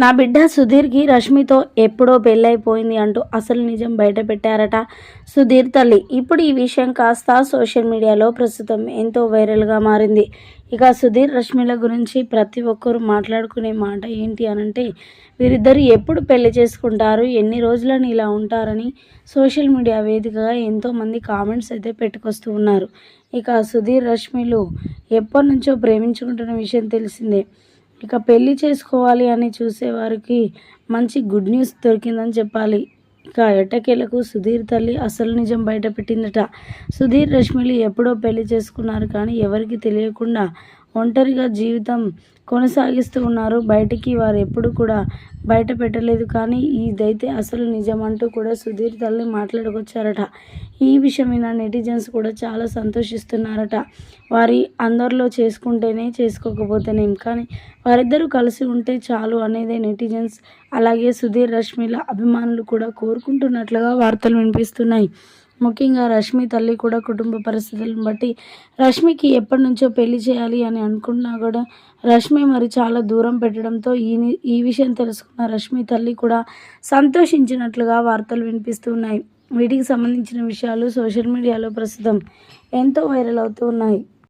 నా బిడ్డ సుధీర్కి రష్మితో ఎప్పుడో పెళ్ళైపోయింది అంటూ అసలు నిజం బయట పెట్టారట సుధీర్ తల్లి. ఇప్పుడు ఈ విషయం కాస్త సోషల్ మీడియాలో ప్రస్తుతం ఎంతో వైరల్గా మారింది. ఇక సుధీర్ రష్మిల గురించి ప్రతి ఒక్కరు మాట్లాడుకునే మాట ఏంటి అనంటే వీరిద్దరు ఎప్పుడు పెళ్ళి చేసుకుంటారు ఎన్ని రోజులని ఇలా ఉంటారని సోషల్ మీడియా వేదికగా ఎంతోమంది కామెంట్స్ అయితే పెట్టుకొస్తూ ఉన్నారు. ఇక సుధీర్ రష్మిలు ఎప్పటి నుంచో ప్రేమించుకుంటున్న విషయం తెలిసిందే. ఇక పెళ్ళి చేసుకోవాలి అని చూసేవారికి మంచి గుడ్ న్యూస్ దొరికిందని చెప్పాలి. ఇక ఎట్టకేలకు సుధీర్ తల్లి అసలు నిజం బయట పెట్టిందట సుధీర్ రష్మిలు ఎప్పుడో పెళ్ళి చేసుకున్నారు కానీ ఎవరికి తెలియకుండా ఒంటరిగా జీవితం కొనసాగిస్తూ ఉన్నారు. బయటికి వారు ఎప్పుడు కూడా బయట పెట్టలేదు. కానీ ఇదైతే అసలు నిజం అంటూ కూడా సుధీర్ తల్లి మాట్లాడుకొచ్చారట. ఈ విషయం నెటిజన్స్ కూడా చాలా సంతోషిస్తున్నారట. వారి అందరిలో చేసుకుంటేనే చేసుకోకపోతేనేం? కానీ వారిద్దరూ కలిసి ఉంటే చాలు అనేది నెటిజన్స్. అలాగే సుధీర్ రష్మిల అభిమానులు కూడా కోరుకుంటున్నట్లుగా వార్తలు వినిపిస్తున్నాయి. ముఖ్యంగా రష్మి తల్లి కూడా కుటుంబ పరిస్థితులను బట్టి రష్మికి ఎప్పటి నుంచో పెళ్ళి చేయాలి అని అనుకున్నా కూడా రష్మి మరి చాలా దూరం పెట్టడంతో ఈ ఈ విషయం తెలుసుకున్న రష్మి తల్లి కూడా సంతోషించినట్లుగా వార్తలు వినిపిస్తున్నాయి. వీటికి సంబంధించిన విషయాలు సోషల్ మీడియాలో ప్రస్తుతం ఎంతో వైరల్ అవుతూ ఉన్నాయి.